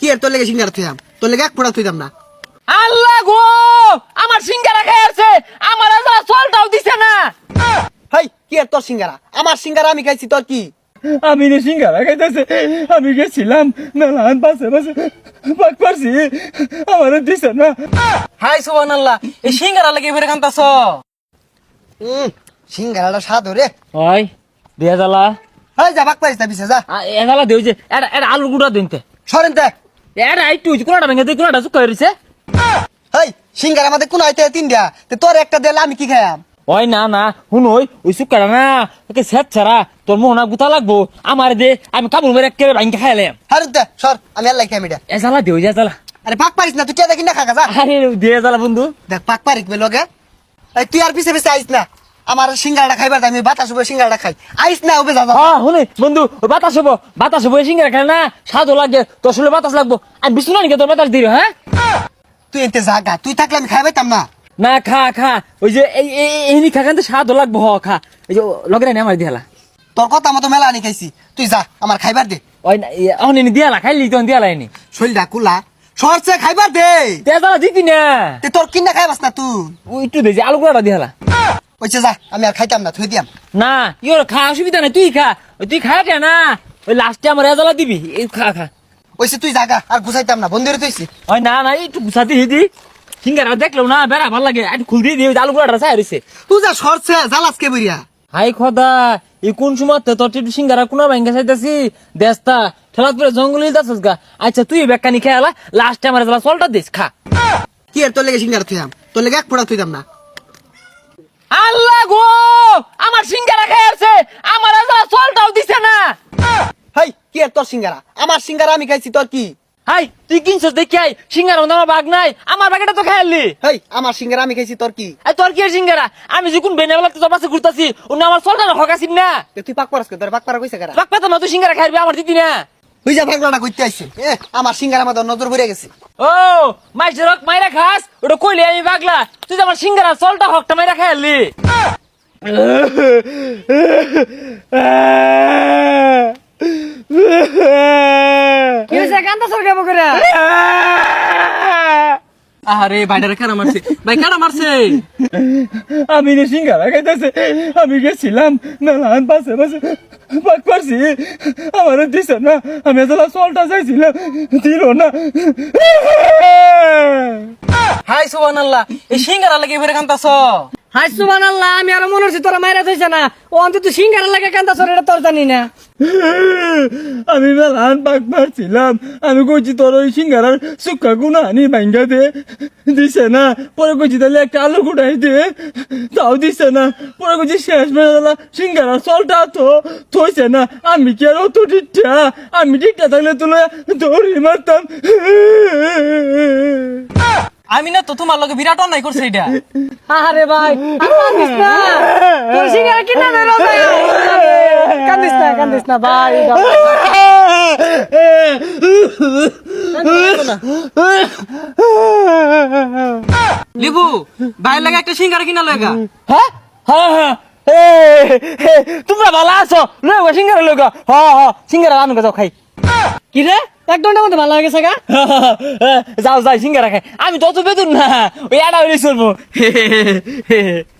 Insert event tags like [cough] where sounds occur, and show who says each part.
Speaker 1: কি আর তোর লেগে সিঙ্গারা থুইতাম তোর লেগে এক ফোড়া থুইতাম না।
Speaker 2: আল্লাহ গো! আমার সিঙ্গারা খাই আছে আমার আজ চলটাও দিছে না।
Speaker 1: হাই কি আর তোর সিঙ্গারা? আমার সিঙ্গারা আমি খাইছি তোর কি?
Speaker 3: আমি রে সিঙ্গারা খাইতেছে আমি গেছিলাম মেলান পাশে পাশে পাক পারছি আমার দিছে না।
Speaker 2: হাই সুবান আল্লাহ এই সিঙ্গারা লাগে বেরে কান্তাছ
Speaker 1: উম, সিঙ্গারাটা স্বাদ রে
Speaker 3: ওই দিয়া জ্বালা।
Speaker 1: হাই যা বাক পারিস না পিছে যা।
Speaker 2: এগালা দেউ যে এটা এটা আলু গুড়া দিনতে।
Speaker 1: সরেন তে
Speaker 2: এটা একটু কোনটা ভেঙে দিয়ে কোনটা চুকা হয়েছে
Speaker 1: হাই সিঙ্গারা আমাদের কোন আইতে তিন দিয়া তে তোর একটা দিলে আমি কি খাইয়াম?
Speaker 2: ওই না না শুন ওই ওই চুকাটা না। ওকে সেট ছাড়া তোর মোহনা গুতা লাগবো। আমার দে আমি কাবুল মেরে একেবারে ভাঙকে খাইলাম
Speaker 1: হারুন তে সর আমি আল্লাহ খাই মিডিয়া
Speaker 2: এ জ্বালা দেউ যা জ্বালা।
Speaker 1: আরে পাক পারিস না তুই কে দেখি না খাগা যা।
Speaker 2: আরে দিয়ে জ্বালা বন্ধু।
Speaker 1: দেখ পাক পারিস বে লগে। এই তুই আর পিছে পিছে আইস না। আমার সিঙ্গারাটা খাইবার আমি বাতাস উপরে সিঙ্গারাটা খাই। আইস না যা যা।
Speaker 2: হ্যাঁ শুনে বন্ধু ওই বাতাস হব বাতাস হব সিঙ্গারা খাই না স্বাদও লাগে তোর শুনে বাতাস লাগবো। আমি বিষ্ণু নাকি তোর বাতাস দিল হ্যাঁ?
Speaker 1: তুই এতে জাগা তুই থাকলে আমি খাই পাইতাম না।
Speaker 2: না খা খা ওই যে এই এই- খা খান স্বাদও লাগবো হ খা। এই যে লগে না আমার দিয়ালা।
Speaker 1: তোর কথা মতো মেলা আনি খাইছি। তুই যা আমার খাইবার দে।
Speaker 2: ওই না অহনি দিয়ালা খাইলি তখন দিয়ালা এনি।
Speaker 1: শরীরটা কুলা। সরছে খাইবার দে।
Speaker 2: জ্বালা দিতি না।
Speaker 1: তে তোর কিনা খাইবাস না তুই।
Speaker 2: ওই একটু দে যে আলু গুঁড়াটা দিয়ালা।
Speaker 1: ওইছে যা আমি আর খাইতাম না থুই দিয়াম।
Speaker 2: না ইওর খা অসুবিধা নাই তুই খা। ওই তুই খা কে না? ওই লাস্টে আমার রেজালা দিবি এই খা খা।
Speaker 1: ওইছে তুই জাগা আর গুছাইতাম না বন্ধুরে তুইছি
Speaker 2: ওই না না একটু গুছাতে দি সিঙ্গারা দেখল না বেড়া ভালো লাগে। একটু খুল দিয়ে দিয়ে আলু গুঁড়াটা চাই রয়েছে
Speaker 1: তুই যা সরছে জালাস কে বইয়া
Speaker 2: হাই খদা এই কোন সময় তো তোর একটু সিঙ্গারা কোনা ভাঙ্গা চাইতেছি? দেস্তা ঠেলাত পরে জঙ্গল দাসস গা। আচ্ছা তুই বেকানি খেয়ালা লাস্টে আমার জ্বালা চলটা দিস খা।
Speaker 1: কি আর তোর লেগে সিঙ্গারা থুইতাম তোর লেগে এক ফোড়া থুইতাম না।
Speaker 2: আল্লাহ গো! আমার সিঙ্গারা আছে আমার জ্বালা চলটাও দিছে না।
Speaker 1: হাই কি তোর সিঙ্গারা? আমার সিঙ্গারা আমি খাইছি তোর কি?
Speaker 2: হাই তুই কিনছস দেখি আই সিঙ্গারা আমার বাগ নাই। আমার বাগেটা তো খাইলি
Speaker 1: হাই আমার সিঙ্গারা আমি খাইছি তোর কি?
Speaker 2: এই তোর কি সিঙ্গারা? আমি যখন বেনেবেলা তোর পাশে ঘুরতাছি অন্য আমার চলটা হকাছিস না।
Speaker 1: তুই পাক পারস কে? তোর পাক পারা কইছে কারা?
Speaker 2: বাগ পেতাম না তুই সিঙ্গারা খাইবি আমার দিদি না।
Speaker 1: তুই যা পাগলাটা কইতে আইছে। এ আমার সিঙ্গারা আমাদের নজর পড়ে গেছে।
Speaker 2: ও মাইছে রক মাইরা খাস? ওটা কইলে আমি বাগলা তুই আমার সিঙ্গারা চলটা হকটা মাইরা খাইলি।
Speaker 4: কি কান্দা
Speaker 2: আরে কারা? মারছে? ভাই কারা মারছে?
Speaker 3: আমি রে সিঙ্গারা খাইতেছে আমি গেছিলাম মেলান পাশে পাশে পাক পারছি? আমার দিছে না। আমি জ্বালা সলটা চাইছিলাম। দিল না।
Speaker 2: হাই, সুবহানাল্লাহ। এই সিঙ্গারা লাগে বেরে কান্তাছ
Speaker 4: হাই সুবান আমি আরও মনে হচ্ছে তোরা মাইরা থইছে না। ও অন্তত সিঙ্গারা লাগে কান্দা সর এটা তোর জানি না।
Speaker 3: আমি মেলান পাক পারছিলাম আমি কইছি তোর ওই সিঙ্গারার সুক্কা গুনা আনি ভাঙ্গা দে। দিছে না, পরে কইছি তাহলে একটা আলু গুড়াই দে। তাও দিছে না, পরে কইছি শেষ বেলা সিঙ্গারা চলটা তো থইছে না। আমি কি আর অত ঠিকটা আমি ঠিকটা থাকলে তোলে দৌড়ি মারতাম।
Speaker 2: আমি না তো তোমার লগে বিরাট অন্যায় করছে এটা।
Speaker 4: আরে ভাই আর কান্দিস না। তোর সিঙ্গারা কিনা দে ভাই কান্দিস না কান্দিস না ভাই
Speaker 2: লিবু ভাই লাগে একটা সিঙ্গারা কিনা লগা
Speaker 3: হ্যাঁ? হ্যাঁ হ্যাঁ। তোমরা ভালো আছো? সিঙ্গারা গো। হ হ সিঙ্গারা আনো যাও খাই।
Speaker 4: কি রে? এক ঘণ্টার মধ্যে ভালো হয়ে গেছে গা? [laughs]
Speaker 3: যাও যাই সিঙ্গারা রাখে আমি তত বেতন না, ওই হইলে চলবো [laughs]